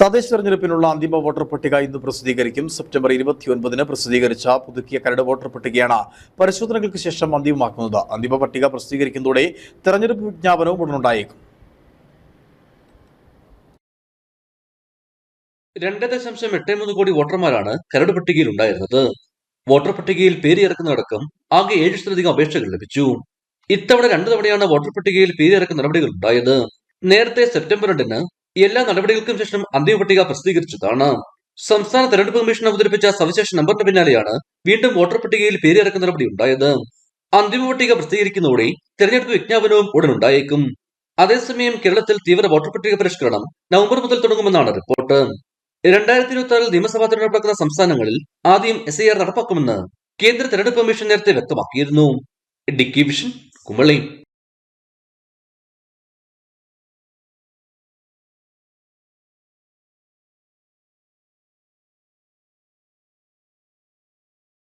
തദ്ദേശ തെരഞ്ഞെടുപ്പിനുള്ള അന്തിമ വോട്ടർ പട്ടിക ഇന്ന് പ്രസിദ്ധീകരിക്കും. സെപ്റ്റംബർ ഇരുപത്തിയൊൻപതിന് പ്രസിദ്ധീകരിച്ച പുതുക്കിയ കരട് വോട്ടർ പട്ടികയാണ് പരിശോധനകൾക്ക് ശേഷം അന്തിമമാക്കുന്നത്. അന്തിമ പട്ടിക പ്രസിദ്ധീകരിക്കുന്നതോടെ തെരഞ്ഞെടുപ്പ് വിജ്ഞാപനവും ഉടനുണ്ടായേക്കും. രണ്ട് ദശാംശം എട്ട് മൂന്ന് കോടി വോട്ടർമാരാണ് കരട് പട്ടികയിൽ ഉണ്ടായിരുന്നത്. വോട്ടർ പട്ടികയിൽ പേര് ചേർക്കുന്നതടക്കം ആകെ ഏഴ് ലക്ഷത്തിലധികം അപേക്ഷകൾ ലഭിച്ചു. ഇത്തവണ രണ്ടു തവണയാണ് വോട്ടർ പട്ടികയിൽ പേര് ചേർക്കുന്ന നടപടികൾ ഉണ്ടായത്. നേരത്തെ സെപ്റ്റംബർ രണ്ടിന് എല്ലാ നടപടികൾക്കും ശേഷം അന്തിമ പട്ടിക പ്രസിദ്ധീകരിച്ചതാണ്. സംസ്ഥാന തെരഞ്ഞെടുപ്പ് കമ്മീഷൻ അവതരിപ്പിച്ച സവിശേഷ നമ്പറിന് പിന്നാലെയാണ് വീണ്ടും വോട്ടർ പട്ടികയിൽ പേര് ചേർക്കുന്ന നടപടി ഉണ്ടായത്. അന്തിമ പട്ടിക പ്രസിദ്ധീകരിക്കുന്നതോടെ തെരഞ്ഞെടുപ്പ് വിജ്ഞാപനവും ഉടൻ ഉണ്ടായേക്കും. അതേസമയം കേരളത്തിൽ തീവ്ര വോട്ടർ പട്ടിക പരിഷ്കരണം നവംബർ മുതൽ തുടങ്ങുമെന്നാണ് റിപ്പോർട്ട്. രണ്ടായിരത്തി ഇരുപത്തി ആറിൽ നിയമസഭാ തെരഞ്ഞെടുപ്പ് നടക്കുന്ന സംസ്ഥാനങ്ങളിൽ ആദ്യം എസ് ഐ ആർ നടപ്പാക്കുമെന്ന് കേന്ദ്ര തെരഞ്ഞെടുപ്പ് കമ്മീഷൻ നേരത്തെ വ്യക്തമാക്കിയിരുന്നു. ഡിക്കി വിഷൻ കുമളി.